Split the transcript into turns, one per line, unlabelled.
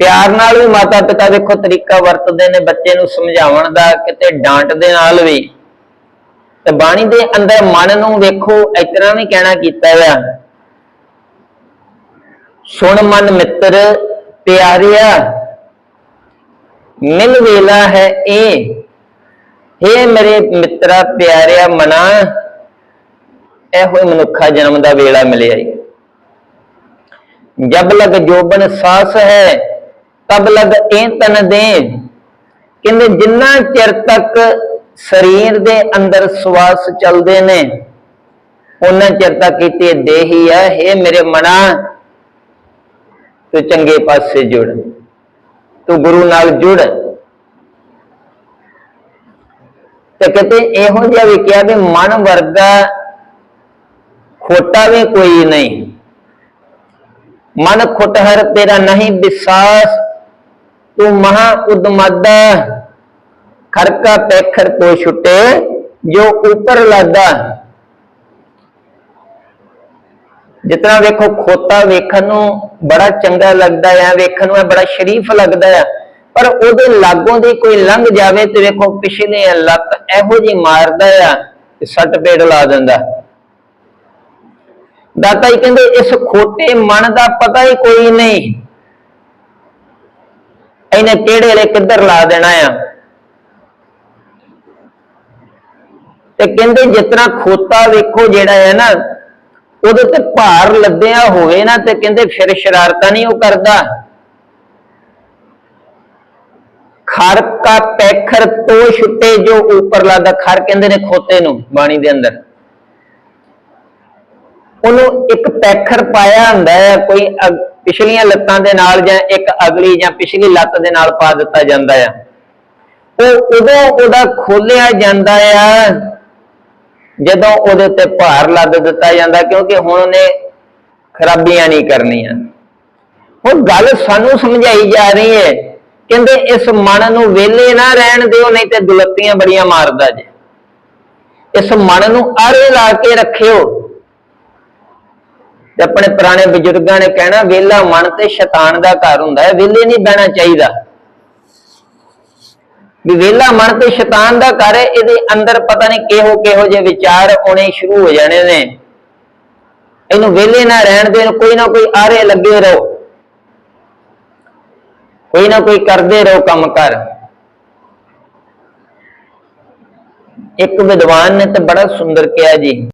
ਪਿਆਰ ਨਾਲ ਵੀ ਮਾਤਾ ਪਿਤਾ ਦੇਖੋ ਤਰੀਕਾ ਵਰਤਦੇ ਨੇ ਬੱਚੇ ਨੂੰ ਸਮਝਾਉਣ ਦਾ, ਕਿਤੇ ਡਾਂਟ ਦੇ ਨਾਲ ਵੀ। ਤੇ ਬਾਣੀ ਦੇ ਅੰਦਰ ਮਨ ਨੂੰ ਵੇਖੋ, ਇਸ ਵੀ ਕਹਿਣਾ ਕੀਤਾ ਆ ਸੁਣ ਮਨ ਮਿੱਤਰ, ਪਿਆਰਿਆ, ਮਿਲ ਵੇਲਾ ਹੈ ਇਹ हे ਮੇਰੇ ਮਿੱਤਰਾ, ਪਿਆਰਿਆ ਮਨਾ, ਇਹੋ ਮਨੁੱਖਾ ਜਨਮ ਦਾ ਵੇਲਾ ਮਿਲਿਆ ਈ। ਜਬ ਲਗ ਜੋਬਨ ਸਾਸ ਹੈ ਤਬ ਲਗ ਇਹ ਤਨ ਦੇ ਕਹਿੰਦੇ ਜਿੰਨਾ ਚਿਰ ਤੱਕ ਸਰੀਰ ਦੇ ਅੰਦਰ ਸਵਾਸ ਚੱਲਦੇ ਨੇ ਉਹਨਾਂ ਚਿਰ ਤੱਕ ਕੀਤੇ ਦੇਹੀ ਹੈ हे ਮੇਰੇ ਮਨਾ ਤੂੰ ਚੰਗੇ ਪਾਸੇ ਜੁੜ, ਤੂੰ ਗੁਰੂ ਨਾਲ ਜੁੜ। ਤੇ ਕਿਤੇ ਇਹੋ ਜਿਹਾ ਵੀ ਕਿਹਾ ਵੀ ਮਨ ਵਰਗਾ ਖੋਟਾ ਵੀ ਕੋਈ ਨਹੀਂ। ਮਨ ਖੁਟਹਰ ਤੇਰਾ ਨਹੀਂ ਵਿਸਾਸ ਤੂੰ ਮਹਾ ਉਦਮਦਾ ਖਰਕਾ ਪੈਖਰ ਕੋ ਛੁੱਟੇ, ਜੋ ਉੱਪਰ ਲਾਦਾ ਜਿਤਨਾ ਵੇਖੋ ਖੋਤਾ ਵੇਖਣ ਨੂੰ ਬੜਾ ਚੰਗਾ ਲੱਗਦਾ ਹੈ ਵੇਖਣ ਨੂੰ ਬੜਾ ਸ਼ਰੀਫ ਲੱਗਦਾ ਆ ਪਰ ਉਹਦੇ ਲਾਗੋਂ ਦੀ ਕੋਈ ਲੰਘ ਜਾਵੇ ਤੇ ਵੇਖੋ ਪਿਛਲੇ ਲੱਤ ਇਹੋ ਜੀ ਮਾਰਦਾ ਆ ਤੇ ਸੱਟ ਪੇੜ ਲਾ ਦਿੰਦਾ। ਦਾਤਾ ਜੀ ਕਹਿੰਦੇ, ਇਸ ਖੋਟੇ ਮਨ ਦਾ ਪਤਾ ਹੀ ਕੋਈ ਨਹੀਂ। ਇਹਨੇ ਕਿਹੜੇ ਵੇਲੇ ਕਿੱਧਰ ਲਾ ਦੇਣਾ ਆ? ਤੇ ਕਹਿੰਦੇ ਜਿਤਨਾ ਖੋਤਾ ਵੇਖੋ ਜਿਹੜਾ ਹੈ ਨਾ, ਉਹਦੇ ਤੇ ਭਾਰ ਲੱਦਿਆ ਹੋਵੇ ਨਾ ਤੇ ਕਹਿੰਦੇ ਫਿਰ ਸ਼ਰਾਰਤਾਂ ਨਹੀਂ ਉਹ ਕਰਦਾ। ਖਰ ਕਾ ਪੈਖਰ ਤੋਂ ਛੁੱਟੇ ਜੋ ਉੱਪਰ ਲਾਦਾ ਖਰ ਕਹਿੰਦੇ ਨੇ ਖੋਤੇ ਨੂੰ ਬਾਣੀ ਦੇ ਅੰਦਰ। ਉਹਨੂੰ ਇੱਕ ਪੈਖਰ ਪਾਇਆ ਹੁੰਦਾ ਹੈ, ਕੋਈ ਪਿਛਲੀਆਂ ਲੱਤਾਂ ਦੇ ਨਾਲ ਜਾਂ ਇੱਕ ਅਗਲੀ ਜਾਂ ਪਿਛਲੀ ਲੱਤ ਦੇ ਨਾਲ ਪਾ ਦਿੱਤਾ ਜਾਂਦਾ ਆ ਉਹ ਉਦੋਂ ਉਹਦਾ ਖੋਲਿਆ ਜਾਂਦਾ ਆ, ਜਦੋਂ ਉਹਦੇ ਤੇ ਭਾਰ ਲੱਦ ਦਿੱਤਾ ਜਾਂਦਾ, ਕਿਉਂਕਿ ਹੁਣ ਉਹਨੇ ਖਰਾਬੀਆਂ ਨਹੀਂ ਕਰਨੀਆਂ। ਹੁਣ ਗੱਲ ਸਾਨੂੰ ਸਮਝਾਈ ਜਾ ਰਹੀ ਹੈ, ਕਹਿੰਦੇ ਇਸ ਮਨ ਨੂੰ ਵਿਹਲੇ ਨਾ ਰਹਿਣ ਦਿਓ, ਨਹੀਂ ਤੇ ਦੁਲੱਤੀਆਂ ਬੜੀਆਂ ਮਾਰਦਾ ਜੇ। ਇਸ ਮਨ ਨੂੰ ਆਰੇ ਲਾ ਕੇ ਰੱਖਿਓ। ਤੇ ਆਪਣੇ ਪੁਰਾਣੇ ਬਜ਼ੁਰਗਾਂ ਨੇ ਕਹਿਣਾ, ਵਿਹਲਾ ਮਨ ਤੇ ਸ਼ੈਤਾਨ ਦਾ ਘਰ ਹੁੰਦਾ ਹੈ, ਵਿਹਲੇ ਨਹੀਂ ਬਹਿਣਾ ਚਾਹੀਦਾ। ਵੀ ਵਿਹਲਾ ਮਨ ਤੇ ਸ਼ੈਤਾਨ ਦਾ ਘਰ ਹੈ, ਇਹਦੇ ਅੰਦਰ ਪਤਾ ਨਹੀਂ ਕਿਹੋ ਕਿਹੋ ਜਿਹੇ ਵਿਚਾਰ ਆਉਣੇ ਸ਼ੁਰੂ ਹੋ ਜਾਣੇ ਨੇ। ਇਹਨੂੰ ਵਿਹਲੇ ਨਾ ਰਹਿਣ ਦੇਣ, ਕੋਈ ਨਾ ਕੋਈ ਆਰੇ ਲੱਗੇ ਰਹੋ। ਕੋਈ ਨਾ ਕੋਈ ਕਰਦੇ ਰਹੋ ਕੰਮ ਕਰ। ਇੱਕ ਵਿਦਵਾਨ ਨੇ ਤਾਂ ਬੜਾ ਸੁੰਦਰ ਕਿਹਾ ਜੀ।